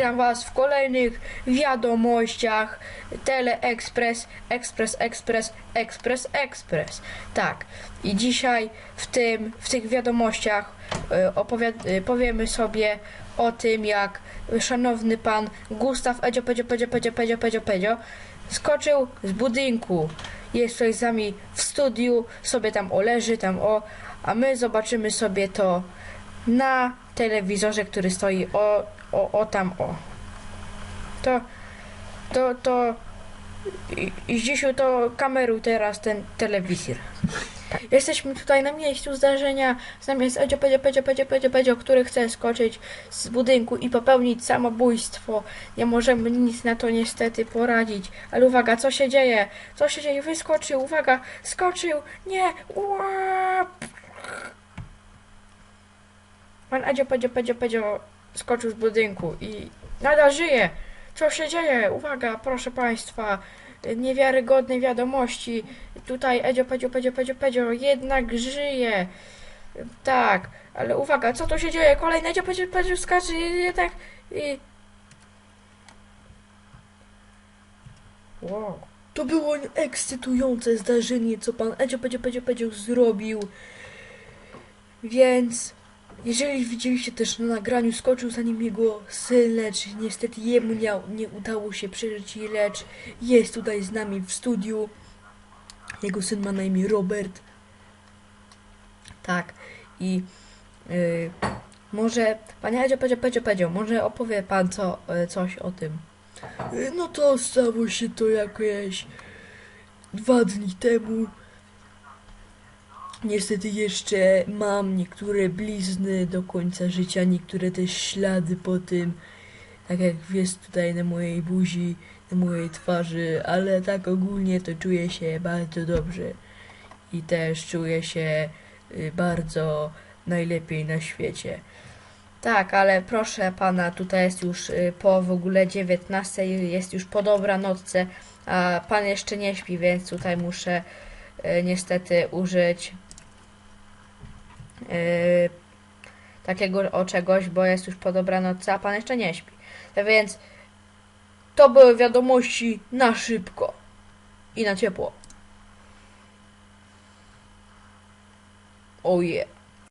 Witam Was w kolejnych wiadomościach Teleexpress, Express, Express, Express, Express. Tak, i dzisiaj w, tym, w tych wiadomościach e, opowiad- e, powiemy sobie o tym, jak szanowny pan Gustaw Edzio, Pedzio, Pedzio, Pedzio, Pedzio, Pedzio, Pedzio skoczył z budynku. Jest tutaj z nami w studiu, sobie tam oleży, tam o, a my zobaczymy sobie to na telewizorze, który stoi o, o, o tam o. To, to, to Zdzisiu to kameruj teraz ten telewizor. Jesteśmy tutaj na miejscu zdarzenia. Z nami jest Edzio, Pedzio, Pedzio, Pedzio, Pedzio, Pedzio, który chce skoczyć z budynku i popełnić samobójstwo. Nie możemy nic na to niestety poradzić. Ale uwaga, co się dzieje? Co się dzieje? Wyskoczył, uwaga, skoczył. Nie, Ua! Pan Edzio, Pedzio, Pedzio, Pedzio skoczył z budynku i nadal żyje. Co się dzieje? Uwaga, proszę Państwa, niewiarygodne wiadomości. Tutaj Edzio, Pedzio, Pedzio, Pedzio, Pedzio jednak żyje. Tak, ale uwaga, co tu się dzieje? Kolejny Edzio, Pedzio, Pedzio skacze jednak... I... Wow. To było ekscytujące zdarzenie, co pan Edzio, Pedzio, Pedzio, Pedzio zrobił. Więc... Jeżeli widzieliście też na nagraniu, skoczył za nim jego syn, lecz niestety jemu nie, nie udało się przeżyć, lecz jest tutaj z nami w studiu. Jego syn ma na imię Robert. Tak. I y, może, panie Edzio, Pedzio, Pedzio, Pedzio, może opowie pan co, y, coś o tym. Y, No to stało się to jakieś dwa dni temu. Niestety jeszcze mam niektóre blizny do końca życia, niektóre też ślady po tym, tak jak jest tutaj na mojej buzi, na mojej twarzy, ale tak ogólnie to czuję się bardzo dobrze i też czuję się y, bardzo najlepiej na świecie. Tak, ale proszę pana, tutaj jest już y, po w ogóle 19, jest już po dobranocce, a pan jeszcze nie śpi, więc tutaj muszę y, niestety użyć takiego o czegoś, bo jest już po dobranocce, a pan jeszcze nie śpi. Tak więc to były wiadomości na szybko i na ciepło. Oh yeah.